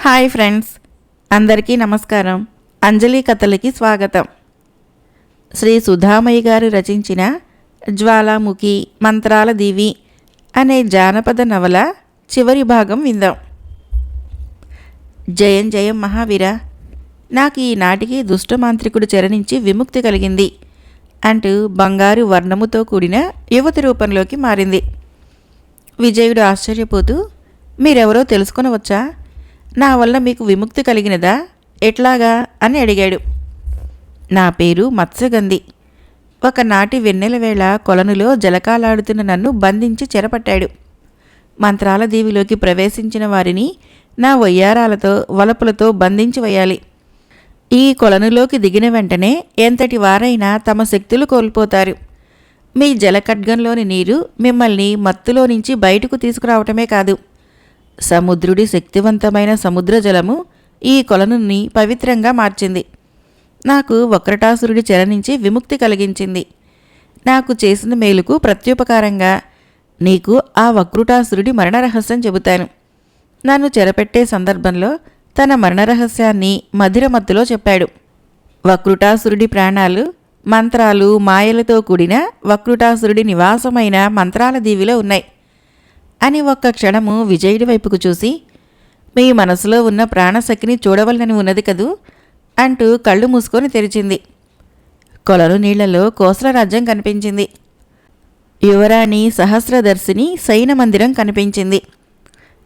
Hi friends అందరికీ నమస్కారం. అంజలి కథలకి స్వాగతం. శ్రీ సుధామయ్య గారు రచించిన జ్వాలాముఖి మంత్రాల దీవి అనే జానపద నవల చివరి భాగం విందాం. జయం జయం మహావీర నాకు ఈనాటికి దుష్టమాంత్రికుడు చెరనించి విముక్తి కలిగింది అంటూ బంగారు వర్ణముతో కూడిన యువతి రూపంలోకి మారింది. విజయుడు ఆశ్చర్యపోతూ మీరెవరో తెలుసుకొనవచ్చా? నా వల్ల మీకు విముక్తి కలిగినదా? ఎట్లాగా? అని అడిగాడు. నా పేరు మత్స్యగంధి. ఒకనాటి వెన్నెల వేళ కొలనులో జలకాలాడుతున్న నన్ను బంధించి చెరపట్టాడు. మంత్రాల దీవిలోకి ప్రవేశించిన వారిని నా వయ్యారాలతో వలపులతో బంధించి వేయాలి ఈ కొలనులోకి దిగిన వెంటనే ఎంతటి వారైనా తమ శక్తులు కోల్పోతారు. మీ జలఖడ్గంలోని నీరు మిమ్మల్ని మత్తులో నుంచి బయటకు తీసుకురావటమే కాదు. సముద్రుడి శక్తివంతమైన సముద్ర జలము ఈ కొలనుని పవిత్రంగా మార్చింది. నాకు వక్రటాసురుడి చెర నుంచి విముక్తి కలిగించింది. నాకు చేసిన మేలుకు ప్రత్యుపకారంగా నీకు ఆ వక్రుటాసురుడి మరణ రహస్యం చెబుతాను. నన్ను చెరపెట్టే సందర్భంలో తన మరణ రహస్యాన్ని మధిరమత్తులో చెప్పాడు. వక్రుటాసురుడి ప్రాణాలు మంత్రాలు మాయలతో కూడిన వక్రుటాసురుడి నివాసమైన మంత్రాల దీవిలో ఉన్నాయి. అని ఒక్క క్షణము విజయుడి వైపుకు చూసి మీ మనసులో ఉన్న ప్రాణశక్తిని చూడవలనని ఉన్నది కదూ? అంటూ కళ్ళు మూసుకొని తెరిచింది. కొలలు నీళ్ళలో కోసల రాజ్యం కనిపించింది. యువరాణి సహస్రదర్శిని సైన మందిరం కనిపించింది.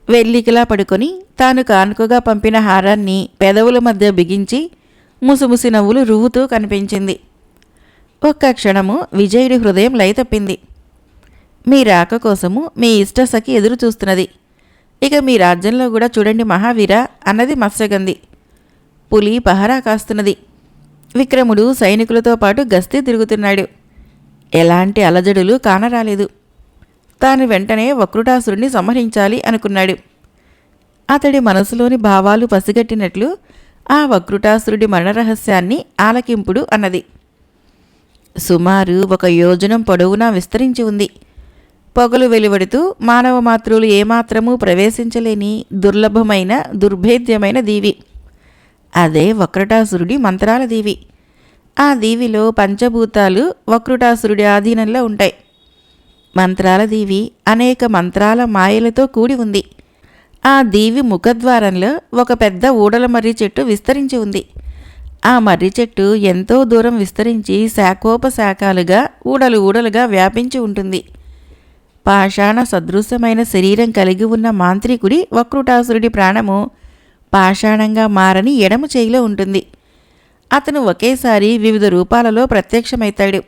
వెల్లికిలా పడుకొని తాను కానుకగా పంపిన హారాన్ని పెదవుల మధ్య బిగించి ముసుముసి నవ్వులు రువ్వుతూ కనిపించింది. ఒక్క క్షణము విజయుడి హృదయం లయతప్పింది. మీ రాక కోసము మీ ఇష్టసఖి ఎదురు చూస్తున్నది. ఇక మీ రాజ్యంలో కూడా చూడండి మహావీర అన్నది మత్స్యగంధి. పులి పహరా కాస్తున్నది. విక్రముడు సైనికులతో పాటు గస్తీ తిరుగుతున్నాడు. ఎలాంటి అలజడులు కానరాలేదు. తాను వెంటనే వక్రుటాసురుణ్ణి సంహరించాలి అనుకున్నాడు. అతడి మనసులోని భావాలు పసిగట్టినట్లు ఆ వక్రుటాసురుడి మరణరహస్యాన్ని ఆలకింపుడు అన్నది. సుమారు ఒక యోజనం పొడవునా విస్తరించి ఉంది. పొగలు వెలువడుతూ మానవ మాతృలు ఏమాత్రమూ ప్రవేశించలేని దుర్లభమైన దుర్భేద్యమైన దీవి. అదే వక్రటాసురుడి మంత్రాల దీవి. ఆ దీవిలో పంచభూతాలు వక్రుటాసురుడి ఆధీనంలో ఉంటాయి. మంత్రాల దీవి అనేక మంత్రాల మాయలతో కూడి ఉంది. ఆ దీవి ముఖద్వారంలో ఒక పెద్ద ఊడల మర్రి చెట్టు విస్తరించి ఉంది. ఆ మర్రి చెట్టు ఎంతో దూరం విస్తరించి శాఖోపశాఖాలుగా ఊడలు ఊడలుగా వ్యాపించి ఉంటుంది. పాషాణ సదృశ్యమైన శరీరం కలిగి ఉన్న మాంత్రికుడి వక్రుటాసురుడి ప్రాణము పాషాణంగా మారని ఎడమ చేయిలో ఉంటుంది. అతను ఒకేసారి వివిధ రూపాలలో ప్రత్యక్షమవుతాడు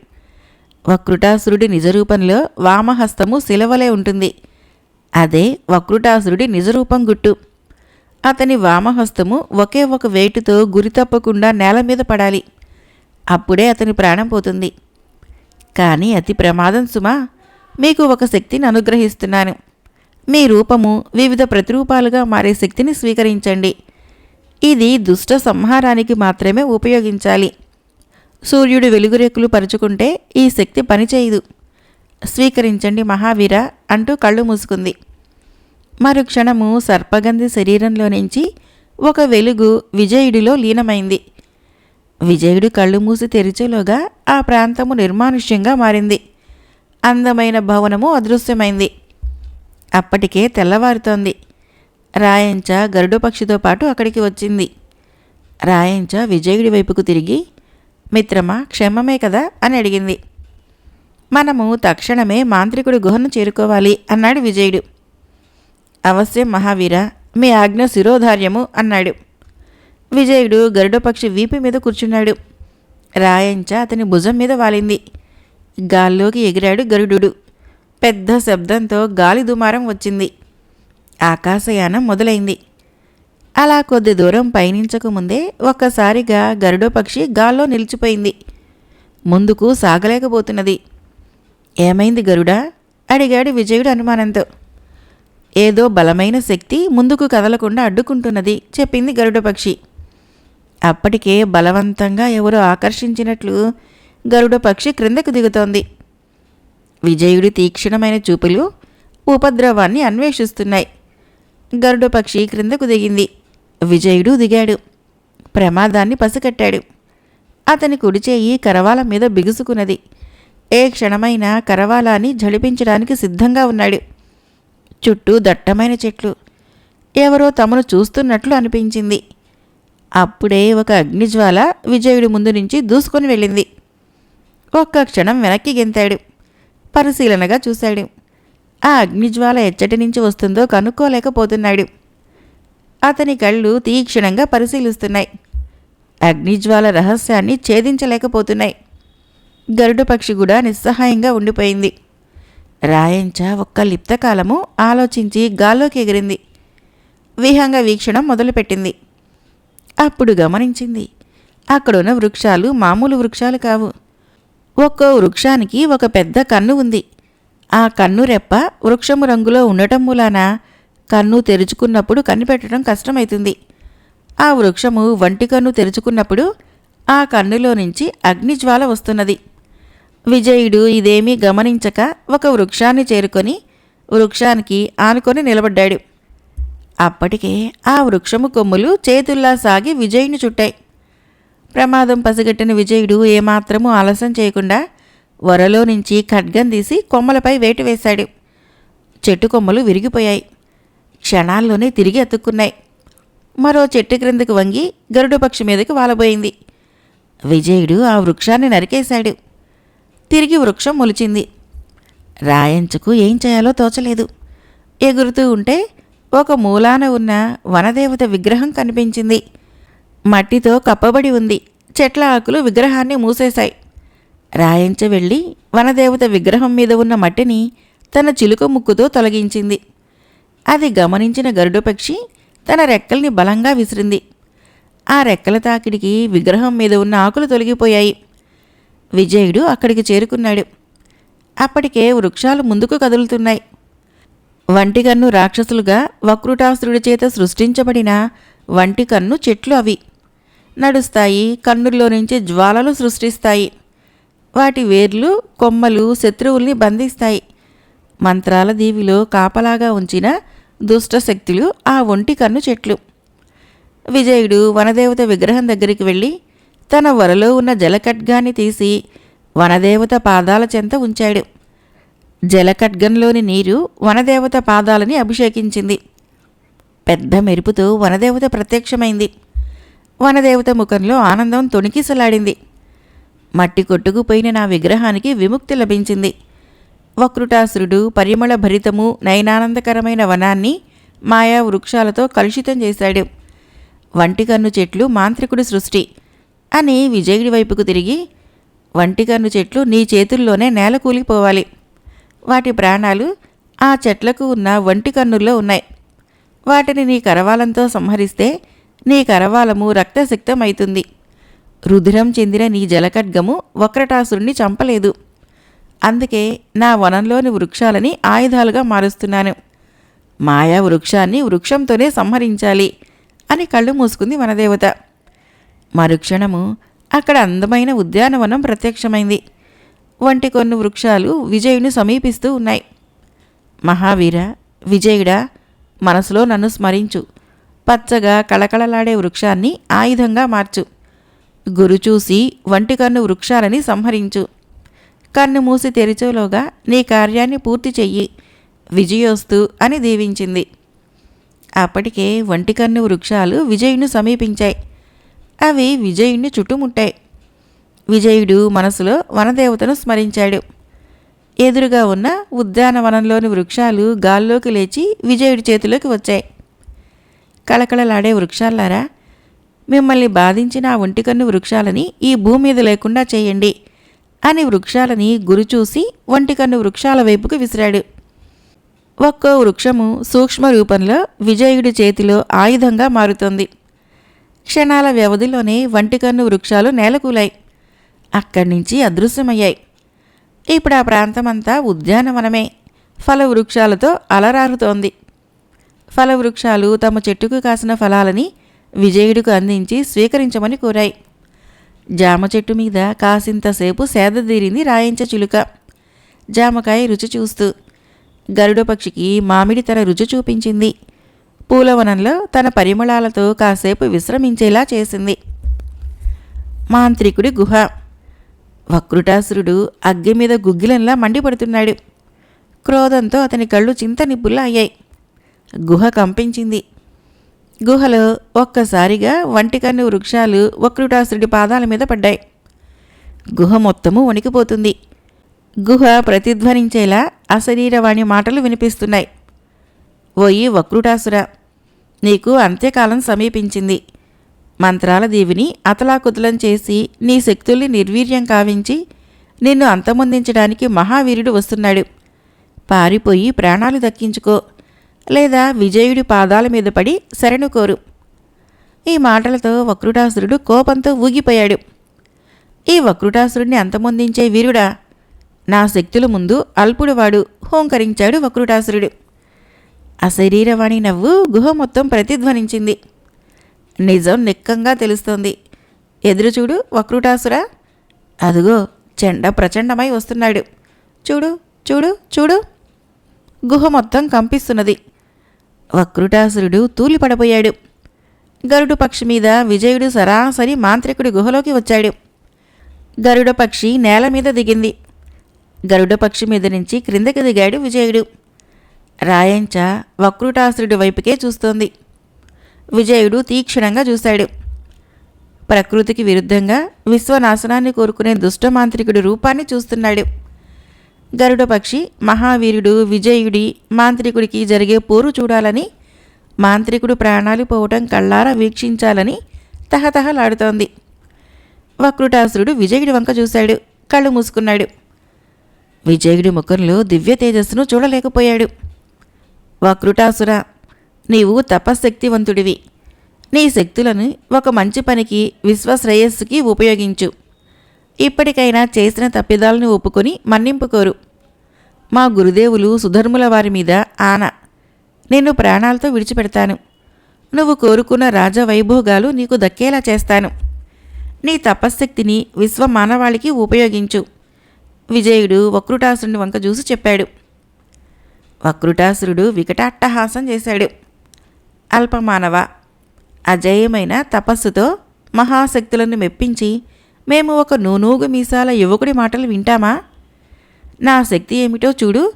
వక్రుటాసురుడి నిజరూపంలో వామహస్తము శిలవలే ఉంటుంది. అదే వక్రుటాసురుడి నిజరూపం గుట్టు. అతని వామహస్తము ఒకే ఒక వేటుతో గురి తప్పకుండా నేల మీద పడాలి. అప్పుడే అతని ప్రాణం పోతుంది. కానీ అతి ప్రమాదం సుమా మీకు ఒక శక్తిని అనుగ్రహిస్తున్నాను. మీ రూపము వివిధ ప్రతిరూపాలుగా మారే శక్తిని స్వీకరించండి. ఇది దుష్ట సంహారానికి మాత్రమే ఉపయోగించాలి. సూర్యుడు వెలుగురేకులు పరుచుకుంటే ఈ శక్తి పనిచేయదు. స్వీకరించండి మహావీర అంటూ కళ్ళు మూసుకుంది. మరుక్షణము సర్పగంధి శరీరంలో నుంచి ఒక వెలుగు విజయుడిలో లీనమైంది. విజయుడు కళ్ళు మూసి తెరిచేలోగా ఆ ప్రాంతము నిర్మానుష్యంగా మారింది. అందమైన భవనము అదృశ్యమైంది. అప్పటికే తెల్లవారుతోంది. రాయంచ గరుడు పక్షితో పాటు అక్కడికి వచ్చింది. రాయంచ విజయుడి వైపుకు తిరిగి మిత్రమా క్షమమే కదా? అని అడిగింది. మనము తక్షణమే మాంత్రికుడి గుహను చేరుకోవాలి అన్నాడు విజయుడు. అవశ్యం మహావీర మీ ఆజ్ఞ శిరోధార్యము అన్నాడు. విజయుడు గరుడపక్షి వీపు మీద కూర్చున్నాడు. రాయంచ అతని భుజం మీద వాలింది. గాల్లోకి ఎగిరాడు గరుడు పెద్ద శబ్దంతో గాలి దుమారం వచ్చింది. ఆకాశయానం మొదలైంది. అలా కొద్ది దూరం పయనించకముందే ఒక్కసారిగా గరుడో పక్షి గాల్లో నిలిచిపోయింది. ముందుకు సాగలేకపోతున్నది. ఏమైంది గరుడా? అడిగాడు విజయుడు అనుమానంతో. ఏదో బలమైన శక్తి ముందుకు కదలకుండా అడ్డుకుంటున్నది చెప్పింది గరుడ పక్షి. అప్పటికే బలవంతంగా ఎవరో ఆకర్షించినట్లు గరుడ పక్షి క్రిందకు దిగుతోంది. విజయుడి తీక్షణమైన చూపులు ఉపద్రవాన్ని అన్వేషిస్తున్నాయి. గరుడ పక్షి క్రిందకు దిగింది. విజయుడు దిగాడు. ప్రమాదాన్ని పసికట్టాడు అతని కుడిచేయి కరవాల మీద బిగుసుకున్నది. ఏ క్షణమైనా కరవాలాన్ని జడిపించడానికి సిద్ధంగా ఉన్నాడు. చుట్టూ దట్టమైన చెట్లు. ఎవరో తమను చూస్తున్నట్లు అనిపించింది. అప్పుడే ఒక అగ్నిజ్వాల విజయుడి ముందు నుంచి దూసుకొని వెళ్ళింది. ఒక్క క్షణం వెనక్కి గెంతాడు. పరిశీలనగా చూశాడు. ఆ అగ్నిజ్వాల ఎచ్చటి నుంచి వస్తుందో కనుక్కోలేకపోతున్నాడు. అతని కళ్ళు తీక్షణంగా పరిశీలిస్తున్నాయి. అగ్నిజ్వాల రహస్యాన్ని ఛేదించలేకపోతున్నాయి. గరుడపక్షి కూడా నిస్సహాయంగా ఉండిపోయింది. రాయంచ ఒక్క లిప్తకాలము ఆలోచించి గాల్లోకి ఎగిరింది. విహంగ వీక్షణం మొదలుపెట్టింది. అప్పుడు గమనించింది. అక్కడున్న వృక్షాలు మామూలు వృక్షాలు కావు. ఒక్కో వృక్షానికి ఒక పెద్ద కన్ను ఉంది. ఆ కన్ను రెప్ప వృక్షము రంగులో ఉండటం మూలాన కన్ను తెరుచుకున్నప్పుడు కనిపెట్టడం కష్టమవుతుంది ఆ వృక్షము వంటి కన్ను తెరుచుకున్నప్పుడు ఆ కన్నులో నుంచి అగ్నిజ్వాల వస్తున్నది. విజయుడు ఇదేమీ గమనించక ఒక వృక్షాన్ని చేరుకొని వృక్షానికి ఆనుకొని నిలబడ్డాడు. అప్పటికే ఆ వృక్షము కొమ్ములు చేతుల్లా సాగి విజయుని చుట్టాయి. ప్రమాదం పసిగట్టిన విజయుడు ఏమాత్రమూ ఆలస్యం చేయకుండా వరలో నుంచి ఖడ్గం తీసి కొమ్మలపై వేటు వేశాడు. చెట్టు కొమ్మలు విరిగిపోయాయి. క్షణాల్లోనే తిరిగి అతుక్కున్నాయి. మరో చెట్టు క్రిందకు వంగి గరుడపక్షి మీదకి వాలబోయింది. విజయుడు ఆ వృక్షాన్ని నరికేశాడు. తిరిగి వృక్షం మొలిచింది. రాయంచుకు ఏం చేయాలో తోచలేదు. ఎగురుతూ ఉంటే ఒక మూలాన ఉన్న వనదేవత విగ్రహం కనిపించింది. మట్టితో కప్పబడి ఉంది. చెట్ల ఆకులు విగ్రహాన్ని మూసేశాయి. రాయంచ వెళ్ళి వనదేవత విగ్రహం మీద ఉన్న మట్టిని తన చిలుక ముక్కుతో తొలగించింది. అది గమనించిన గరుడపక్షి తన రెక్కల్ని బలంగా విసిరింది. ఆ రెక్కల తాకిడికి విగ్రహం మీద ఉన్న ఆకులు తొలగిపోయాయి. విజయుడు అక్కడికి చేరుకున్నాడు. అప్పటికే వృక్షాలు ముందుకు కదులుతున్నాయి. వంటికన్ను రాక్షసులుగా వక్రుటాసురుడి చేత సృష్టించబడిన వంటి కన్ను చెట్లు అవి. నడుస్తాయి కన్నుల్లో నుంచి జ్వాలలు సృష్టిస్తాయి. వాటి వేర్లు కొమ్మలు శత్రువుల్ని బంధిస్తాయి. మంత్రాల దీవిలో కాపలాగా ఉంచిన దుష్ట శక్తులు ఆ ఒంటి కన్ను చెట్లు. విజయుడు వనదేవత విగ్రహం దగ్గరికి వెళ్ళి తన వరలో ఉన్న జలఖడ్గాన్ని తీసి వనదేవత పాదాల చెంత ఉంచాడు. జలఖడ్గంలోని నీరు వనదేవత పాదాలని అభిషేకించింది. పెద్ద మెరుపుతో వనదేవత ప్రత్యక్షమైంది. వనదేవత ముఖంలో ఆనందం తొణికిసలాడింది. మట్టి కొట్టుకుపోయిన నా విగ్రహానికి విముక్తి లభించింది. వక్రుటాసురుడు పరిమళ భరితము నయనానందకరమైన వనాన్ని మాయా వృక్షాలతో కలుషితం చేశాడు. వంటికన్ను చెట్లు మాంత్రికుడి సృష్టి అని విజయుడి వైపుకు తిరిగి వంటికన్ను చెట్లు నీ చేతుల్లోనే నేల కూలిపోవాలి వాటి ప్రాణాలు ఆ చెట్లకు ఉన్న వంటి కన్నుల్లో ఉన్నాయి. వాటిని నీ కరవాలంతో సంహరిస్తే నీ కరవాలము రక్తసిక్తమైతుంది. రుధిరం చెందిన నీ జలఖడ్గము వక్రటాసురుణ్ణి చంపలేదు. అందుకే నా వనంలోని వృక్షాలని ఆయుధాలుగా మారుస్తున్నాను. మాయా వృక్షాన్ని వృక్షంతోనే సంహరించాలి అని కళ్ళు మూసుకుంది వనదేవత. మరుక్షణము అక్కడ అందమైన ఉద్యానవనం ప్రత్యక్షమైంది. వంటి కొన్ని వృక్షాలు విజయుని సమీపిస్తూ ఉన్నాయి. మహావీర విజయుడా మనసులో నన్ను స్మరించు. పచ్చగా కళకళలాడే వృక్షాన్ని ఆయుధంగా మార్చు. గురు చూసి వంటి కన్ను వృక్షాలని సంహరించు. కన్ను మూసి తెరిచేలోగా నీ కార్యాన్ని పూర్తి చెయ్యి. విజయోస్తు అని దీవించింది. అప్పటికే వంటికన్ను వృక్షాలు విజయుని సమీపించాయి. అవి విజయుణ్ణి చుట్టుముట్టాయి. విజయుడు మనసులో వనదేవతను స్మరించాడు. ఎదురుగా ఉన్న ఉద్యానవనంలోని వృక్షాలు గాల్లోకి లేచి విజయుడి చేతిలోకి వచ్చాయి. కలకలలాడే వృక్షాలారా మిమ్మల్ని బాధించిన ఆ ఒంటికన్ను వృక్షాలని ఈ భూమి మీద లేకుండా చేయండి అని వృక్షాలని గురి చూసి ఒంటికన్ను వృక్షాల వైపుకు విసిరాడు. ఒక్కో వృక్షము సూక్ష్మ రూపంలో విజయుడి చేతిలో ఆయుధంగా మారుతోంది. క్షణాల వ్యవధిలోనే వంటికన్ను వృక్షాలు నేలకూలాయి. అక్కడి నుంచి అదృశ్యమయ్యాయి. ఇప్పుడు ఆ ప్రాంతమంతా ఉద్యానవనమే. ఫల వృక్షాలతో అలరారుతోంది. ఫల వృక్షాలు తమ చెట్టుకు కాసిన ఫలాలని విజయుడికి అందించి స్వీకరించమని కోరాయి. జామ చెట్టు మీద కాసింతసేపు సేదదీరింది రాయించ చిలుక. జామకాయ రుచి చూస్తూ గరుడ పక్షికి మామిడి తన రుచి చూపించింది. పూలవనంలో తన పరిమళాలతో కాసేపు విశ్రమించేలా చేసింది. మాంత్రికుడి గుహ. వక్రుటాసురుడు అగ్గి మీద గుగ్గిలంలా మండిపడుతున్నాడు. క్రోధంతో అతని కళ్ళు చింత నిప్పుల్లా అయ్యాయి. గుహ కంపించింది. గుహలో ఒక్కసారిగా వంటికన్ను వృక్షాలు వక్రుటాసుడి పాదాల మీద పడ్డాయి. గుహ మొత్తము వణికిపోతుంది. గుహ ప్రతిధ్వనించేలా అశరీరవాణి మాటలు వినిపిస్తున్నాయి. ఓయి వక్రుటాసుర నీకు అంత్యకాలం సమీపించింది. మంత్రాల దేవిని అతలాకుతలం చేసి నీ శక్తుల్ని నిర్వీర్యం కావించి నిన్ను అంతమొందించడానికి మహావీరుడు వస్తున్నాడు. పారిపోయి ప్రాణాలు దక్కించుకో. లేదా విజయుడి పాదాల మీద పడి శరణు కోరు. ఈ మాటలతో వక్రుటాసురుడు కోపంతో ఊగిపోయాడు. ఈ వక్రుటాసురుడిని అంతమొందించే వీరుడా? నా శక్తుల ముందు అల్పుడువాడు హోంకరించాడు వక్రుటాసురుడు అశరీరవాణి నవ్వు గుహ మొత్తం ప్రతిధ్వనించింది. నిజం నిక్కంగా తెలుస్తోంది. ఎదురుచూడు వక్రుటాసురా అదుగో చెండ ప్రచండమై వస్తున్నాడు. చూడు చూడు చూడు. గుహ మొత్తం కంపిస్తున్నది. వక్రుటాసురుడు తూలిపడబోయాడు. గరుడు పక్షి మీద విజయుడు సరాసరి మాంత్రికుడి గుహలోకి వచ్చాడు. గరుడ పక్షి నేల మీద దిగింది. గరుడ పక్షి మీద నుంచి క్రిందకి దిగాడు విజయుడు. రాయంచ వక్రుటాసురుడి వైపుకే చూస్తోంది. విజయుడు తీక్షణంగా చూశాడు. ప్రకృతికి విరుద్ధంగా విశ్వనాశనాన్ని కోరుకునే దుష్టమాంత్రికుడి రూపాన్ని చూస్తున్నాడు. గరుడ పక్షి మహావీరుడు విజయుడి మాంత్రికుడికి జరిగే పోరు చూడాలని మాంత్రికుడు ప్రాణాలు పోవటం కళ్ళారా వీక్షించాలని తహతహలాడుతోంది. వక్రుటాసురుడు విజయుడి వంక చూశాడు కళ్ళు మూసుకున్నాడు. విజయుడి ముఖంలో దివ్య తేజస్సును చూడలేకపోయాడు. వక్రుటాసుర నీవు తపశ్శక్తివంతుడివి. నీ శక్తులను ఒక మంచి పనికి విశ్వశ్రేయస్సుకి ఉపయోగించు. ఇప్పటికైనా చేసిన తప్పిదాలను ఒప్పుకొని మన్నింపుకోరు. మా గురుదేవులు సుధర్ముల వారి మీద ఆన. నిన్ను ప్రాణాలతో విడిచిపెడతాను. నువ్వు కోరుకున్న రాజవైభోగాలు నీకు దక్కేలా చేస్తాను. నీ తపశ్శక్తిని విశ్వ మానవాళికి ఉపయోగించు. విజయుడు వక్రుటాసురుని వంక చూసి చెప్పాడు. వక్రుటాసురుడు వికటాట్టహాసం చేశాడు. అల్పమానవ అజేయమైన తపస్సుతో మహాశక్తులను మెప్పించి మేము ఒక నూనూగు మీసాల యువకుడి మాటలు వింటామా? నా శక్తి ఏమిటో చూడు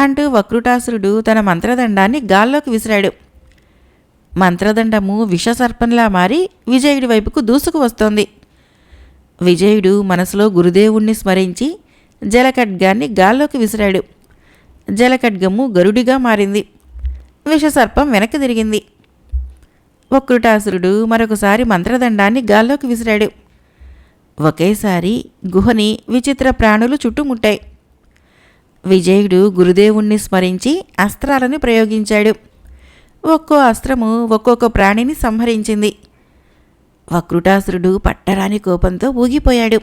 అంటూ వక్రుటాసురుడు తన మంత్రదండాన్ని గాల్లోకి విసిరాడు. మంత్రదండము విషసర్పంలా మారి విజయుడి వైపుకు దూసుకు వస్తోంది. విజయుడు మనసులో గురుదేవుణ్ణి స్మరించి జలఖడ్గాన్ని గాల్లోకి విసిరాడు. జలఖడ్గము గరుడిగా మారింది. విషసర్పం వెనక్కి తిరిగింది. వక్రుటాసురుడు మరొకసారి మంత్రదండాన్ని గాల్లోకి విసిరాడు. ఒకేసారి గుహని విచిత్ర ప్రాణులు చుట్టుముట్టాయి. విజయుడు గురుదేవుణ్ణి స్మరించి అస్త్రాలను ప్రయోగించాడు. ఒక్కో అస్త్రము ఒక్కొక్క ప్రాణిని సంహరించింది. వక్రుటాసురుడు పట్టరాని కోపంతో ఊగిపోయాడు.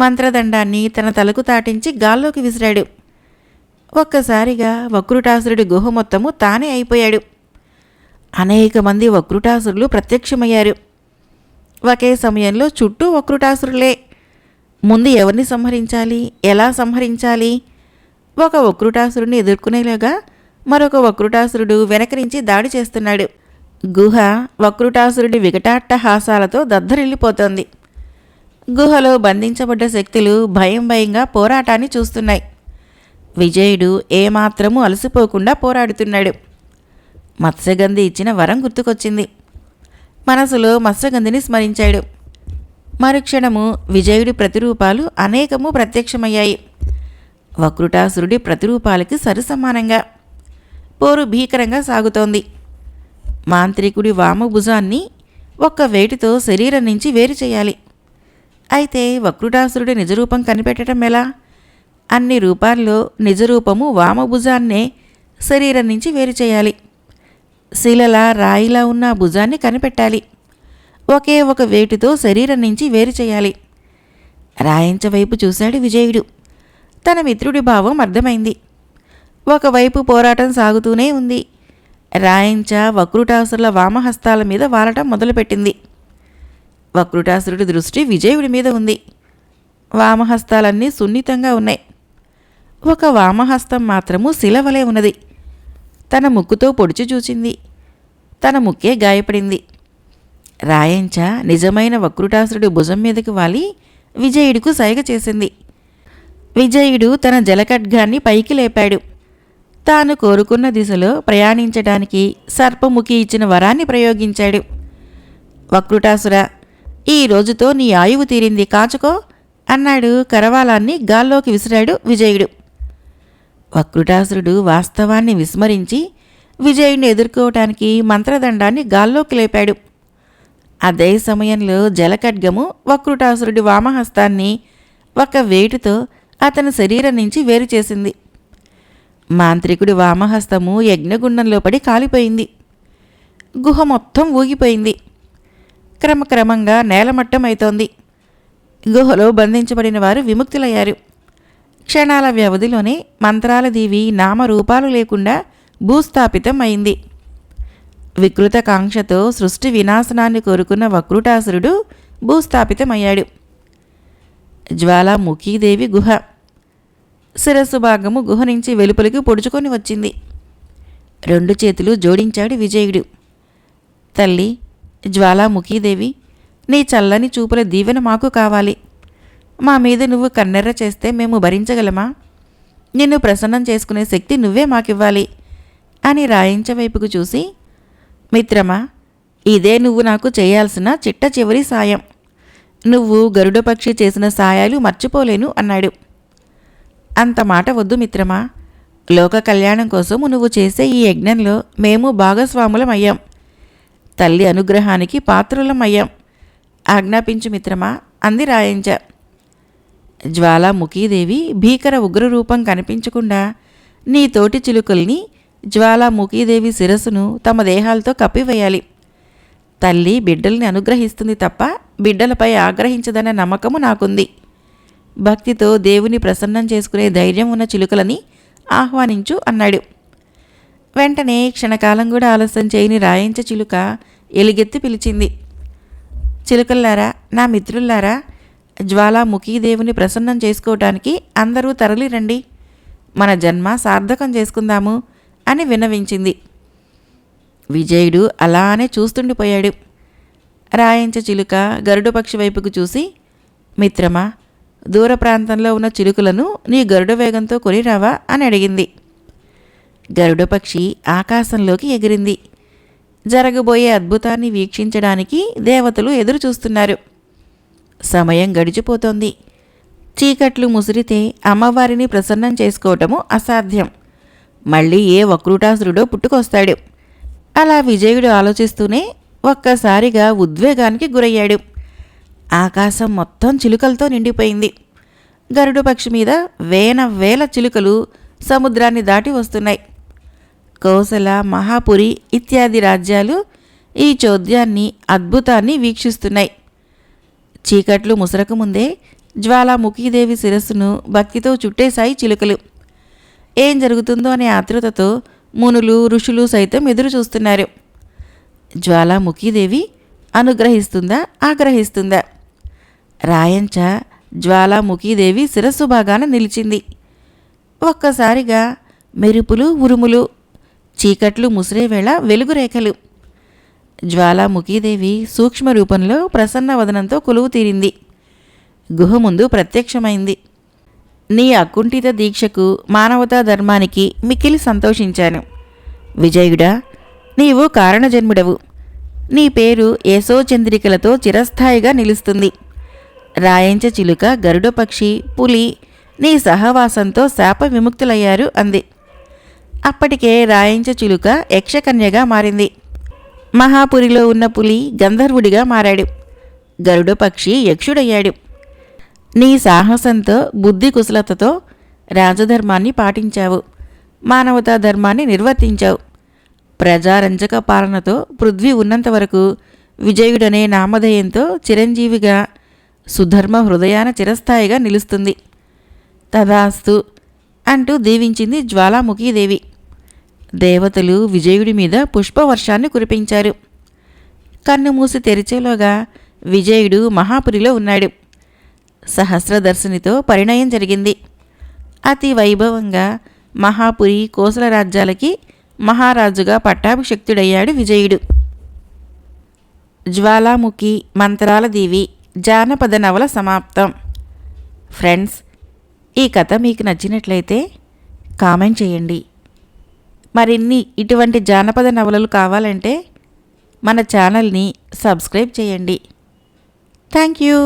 మంత్రదండాన్ని తన తలకు తాటించి గాల్లోకి విసిరాడు. ఒక్కసారిగా వక్రుటాసురుడి గుహ మొత్తము తానే అయిపోయాడు. అనేక మంది వక్రుటాసురులు ప్రత్యక్షమయ్యారు. ఒకే సమయంలో చుట్టూ వక్రుటాసురులే. ముందు ఎవరిని సంహరించాలి? ఎలా సంహరించాలి? ఒక వక్రుటాసురుని ఎదుర్కొనేలాగా మరొక వక్రుటాసురుడు వెనక నుంచి దాడి చేస్తున్నాడు. గుహ వక్రుటాసురుడి వికటాట్టహాసాలతో దద్దరిల్లిపోతోంది. గుహలో బంధించబడ్డ శక్తులు భయం భయంగా పోరాటాన్ని చూస్తున్నాయి. విజయుడు ఏమాత్రమూ అలసిపోకుండా పోరాడుతున్నాడు. మత్స్యగంధి ఇచ్చిన వరం గుర్తుకొచ్చింది. మనసులో మత్స్యగంధిని స్మరించాడు. మరుక్షణము విజయుడి ప్రతిరూపాలు అనేకము ప్రత్యక్షమయ్యాయి. వక్రుటాసురుడి ప్రతిరూపాలకి సరిసమానంగా పోరు భీకరంగా సాగుతోంది. మాంత్రికుడి వామభుజాన్ని ఒక్క వేటితో శరీరం నుంచి వేరు చేయాలి. అయితే వక్రుటాసురుడి నిజరూపం కనిపెట్టడం ఎలా? అన్ని రూపాల్లో నిజరూపము వామభుజాన్నే శరీరం నుంచి వేరు చేయాలి. శిలలా రాయిలా ఉన్న భుజాన్ని కనిపెట్టాలి. ఒకే ఒక వేటితో శరీరం నుంచి వేరు చేయాలి. రాయించవైపు చూశాడు విజయుడు. తన మిత్రుడి భావం అర్థమైంది. ఒకవైపు పోరాటం సాగుతూనే ఉంది. రాయించ వక్రుటాసురుల వామహస్తాల మీద వాలటం మొదలుపెట్టింది. వక్రుటాసురుడి దృష్టి విజయుడి మీద ఉంది. వామహస్తాలన్నీ సున్నితంగా ఉన్నాయి. ఒక వామహస్తం మాత్రము శిలవలే ఉన్నది. తన ముక్కుతో పొడిచి చూచింది తన ముక్కే గాయపడింది. రాయంచ నిజమైన వక్రుటాసురుడు భుజం మీదకి వాలి విజయుడికు సైగ చేసింది. విజయుడు తన జలఖడ్గాన్ని పైకి లేపాడు. తాను కోరుకున్న దిశలో ప్రయాణించడానికి సర్పముఖి ఇచ్చిన వరాన్ని ప్రయోగించాడు. వక్రుటాసుర ఈ రోజుతో నీ ఆయువు తీరింది కాచుకో అన్నాడు కరవాలాన్ని గాల్లోకి విసిరాడు విజయుడు. వక్రుటాసురుడు వాస్తవాన్ని విస్మరించి విజయుని ఎదుర్కోవటానికి మంత్రదండాన్ని గాల్లోకి లేపాడు. అదే సమయంలో జలఖడ్గము వక్రుటాసురుడి వామహస్తాన్ని ఒక వేటుతో అతని శరీరం నుంచి వేరు చేసింది. మాంత్రికుడి వామహస్తము యజ్ఞగుండంలో పడి కాలిపోయింది. గుహ మొత్తం ఊగిపోయింది. క్రమక్రమంగా నేలమట్టమైతోంది. గుహలో బంధించబడిన వారు విముక్తులయ్యారు. క్షణాల వ్యవధిలోనే మంత్రాల దీవి నామరూపాలు లేకుండా భూస్థాపితం అయింది వికృత కాంక్షతో సృష్టి వినాశనాన్ని కోరుకున్న వక్రుటాసురుడు భూస్థాపితమయ్యాడు. జ్వాలాముఖీదేవి గుహ. శిరస్సు భాగము గుహ నుంచి వెలుపలికి పొడుచుకొని వచ్చింది. రెండు చేతులు జోడించాడు విజయుడు. తల్లి జ్వాలాముఖీదేవి నీ చల్లని చూపుల దీవెన మాకు కావాలి. మా మీద నువ్వు కన్నెర్ర చేస్తే మేము భరించగలమా? నిన్ను ప్రసన్నం చేసుకునే శక్తి నువ్వే మాకివ్వాలి అని రాయించ వైపుకు చూసి మిత్రమా ఇదే నువ్వు నాకు చేయాల్సిన చిట్ట చివరి సాయం. నువ్వు గరుడపక్షి చేసిన సాయాలు మర్చిపోలేను అన్నాడు. అంత మాట వద్దు మిత్రమా లోక కళ్యాణం కోసం నువ్వు చేసే ఈ యజ్ఞంలో మేము భాగస్వాములమయ్యాం తల్లి అనుగ్రహానికి పాత్రులమయ్యాం ఆజ్ఞాపించు మిత్రమా అంది రాయించ. జ్వాలాముఖీదేవి భీకర ఉగ్రరూపం కనిపించకుండా నీ తోటి చిలుకల్ని జ్వాలాముఖీదేవి శిరస్సును తమ దేహాలతో కప్పివేయాలి. తల్లి బిడ్డల్ని అనుగ్రహిస్తుంది తప్ప బిడ్డలపై ఆగ్రహించదనే నమ్మకము నాకుంది. భక్తితో దేవుని ప్రసన్నం చేసుకునే ధైర్యం ఉన్న చిలుకలని ఆహ్వానించు అన్నాడు. వెంటనే క్షణకాలం కూడా ఆలస్యం చేయని రాయించ చిలుక ఎలుగెత్తి పిలిచింది. చిలుకల్లారా నా మిత్రుల్లారా జ్వాలాముఖి దేవుని ప్రసన్నం చేసుకోవటానికి అందరూ తరలిరండి మన జన్మ సార్థకం చేసుకుందాము అని విన్నవించింది విజయుడు అలానే చూస్తుండిపోయాడు రాయించ చిలుక గరుడ పక్షి వైపుకు చూసి మిత్రమా దూర ప్రాంతంలో ఉన్న చిలుకలను నీ గరుడ వేగంతో కొనిరావా అని అడిగింది. గరుడ పక్షి ఆకాశంలోకి ఎగిరింది. జరగబోయే అద్భుతాన్ని వీక్షించడానికి దేవతలు ఎదురు చూస్తున్నారు సమయం గడిచిపోతోంది. చీకట్లు ముసిరితే అమ్మవారిని ప్రసన్నం చేసుకోవటము అసాధ్యం. మళ్ళీ ఏ వక్రూటాసురుడో పుట్టుకొస్తాడు. అలా విజయుడు ఆలోచిస్తూనే ఒక్కసారిగా ఉద్వేగానికి గురయ్యాడు. ఆకాశం మొత్తం చిలుకలతో నిండిపోయింది. గరుడు పక్షి మీద వేల వేల చిలుకలు సముద్రాన్ని దాటి వస్తున్నాయి. కోసల మహాపురి ఇత్యాది రాజ్యాలు ఈ చోద్యాన్ని అద్భుతాన్ని వీక్షిస్తున్నాయి. చీకట్లు ముసరకు ముందే జ్వాలాముఖీదేవి శిరస్సును భక్తితో చుట్టేశాయి చిలుకలు. ఏం జరుగుతుందో అనే ఆతృతతో మునులు ఋషులు సైతం ఎదురు చూస్తున్నారు. జ్వాలాముఖీదేవి అనుగ్రహిస్తుందా? ఆగ్రహిస్తుందా? రాయంచ జ్వాలాముఖీదేవి శిరస్సు భాగాన నిలిచింది. ఒక్కసారిగా మెరుపులు ఉరుములు చీకట్లు ముసిరే వేళ వెలుగురేఖలు. జ్వాలాముఖీదేవి సూక్ష్మ రూపంలో ప్రసన్న వదనంతో కొలువు తీరింది. గుహ ముందు ప్రత్యక్షమైంది. నీ అకుంఠిత దీక్షకు మానవతా ధర్మానికి మిక్కిలి సంతోషించాను. విజయుడా నీవు కారణజన్ముడవు. నీ పేరు యశోచంద్రికలతో చిరస్థాయిగా నిలుస్తుంది. రాయంచ చిలుక గరుడపక్షి పులి నీ సహవాసంతో శాప విముక్తులయ్యారు అంది. అప్పటికే రాయించ చిలుక యక్షకన్యగా మారింది. మహాపురిలో ఉన్న పులి గంధర్వుడిగా మారాడు. గరుడ పక్షి యక్షుడయ్యాడు. నీ సాహసంతో బుద్ధి కుశలతతో రాజధర్మాన్ని పాటించావు. మానవతా ధర్మాన్ని నిర్వర్తించావు. ప్రజారంజక పాలనతో పృథ్వీ ఉన్నంత వరకు విజయుడనే నామధేయంతో చిరంజీవిగా సుధర్మ హృదయాన చిరస్థాయిగా నిలుస్తుంది. తదాస్తు అంటూ దీవించింది జ్వాలాముఖీదేవి. దేవతలు విజయుడి మీద పుష్పవర్షాన్ని కురిపించారు. కన్ను మూసి తెరిచేలోగా విజయుడు మహాపురిలో ఉన్నాడు. సహస్రదర్శినితో పరిణయం జరిగింది. అతి వైభవంగా మహాపురి కోసల రాజ్యాలకి మహారాజుగా పట్టాభిషక్తుడయ్యాడు విజయుడు. జ్వాలాముఖి మంత్రాల దీవి జానపద నవల సమాప్తం. ఫ్రెండ్స్ ఈ కథ మీకు నచ్చినట్లయితే కామెంట్ చేయండి. మరిన్ని ఇటువంటి జానపద నవలలు కావాలంటే మన ఛానల్ని సబ్స్క్రైబ్ చేయండి. Thank you.